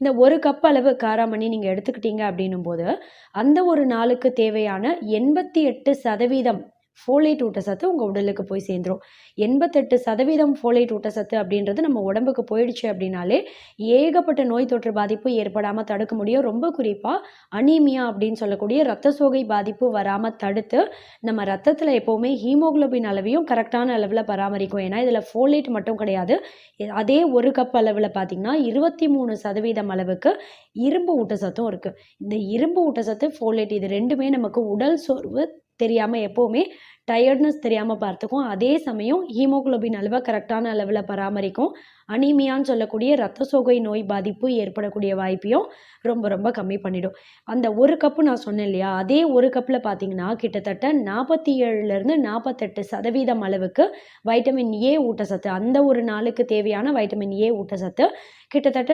இந்த ஒரு கப் அளவு காராமணி நீங்கள் எடுத்துக்கிட்டீங்க அப்படின்னும் போது அந்த ஒரு நாளுக்கு தேவையான எண்பத்தி எட்டு சதவீதம் ஃபோலேட் ஊட்டச்சத்து உங்கள் உடலுக்கு போய் சேர்ந்துரும். எண்பத்தெட்டு சதவீதம் ஃபோலேட் ஊட்டச்சத்து அப்படின்றது நம்ம உடம்புக்கு போயிடுச்சு அப்படின்னாலே ஏகப்பட்ட நோய் தொற்று பாதிப்பு ஏற்படாமல் தடுக்க முடியும். ரொம்ப குறிப்பாக அனீமியா அப்படின்னு சொல்லக்கூடிய ரத்த சோகை பாதிப்பு வராமல் தடுத்து நம்ம ரத்தத்தில் எப்போவுமே ஹீமோகுளோபின் அளவையும் கரெக்டான அளவில் பராமரிக்கும். ஏன்னா இதில் ஃபோலேட் மட்டும் கிடையாது. அதே ஒரு கப் அளவில் பார்த்தீங்கன்னா இருபத்தி மூணு சதவீதம் அளவுக்கு இரும்பு ஊட்டச்சத்தும் இருக்குது இந்த இரும்பு ஊட்டச்சத்து ஃபோலேட் இது ரெண்டுமே நமக்கு உடல் சோர்வு தெரியாமல் எப்போவுமே டயர்ட்னஸ் தெரியாமல் பார்த்துக்கும். அதே சமயம் ஹீமோகுளோபின் அளவை கரெக்டான அளவில் பராமரிக்கும். அனீமியான்னு சொல்லக்கூடிய ரத்த சோகை நோய் பாதிப்பு ஏற்படக்கூடிய வாய்ப்பையும் ரொம்ப ரொம்ப கம்மி பண்ணிடும். அந்த ஒரு கப்பு நான் சொன்னேன் இல்லையா? அதே ஒரு கப்பில் பார்த்தீங்கன்னா கிட்டத்தட்ட நாற்பத்தி ஏழுலேருந்து நாற்பத்தெட்டு சதவீதம் அளவுக்கு வைட்டமின் ஏ ஊட்டச்சத்து அந்த ஒரு நாளுக்கு தேவையான வைட்டமின் ஏ ஊட்டச்சத்து கிட்டத்தட்ட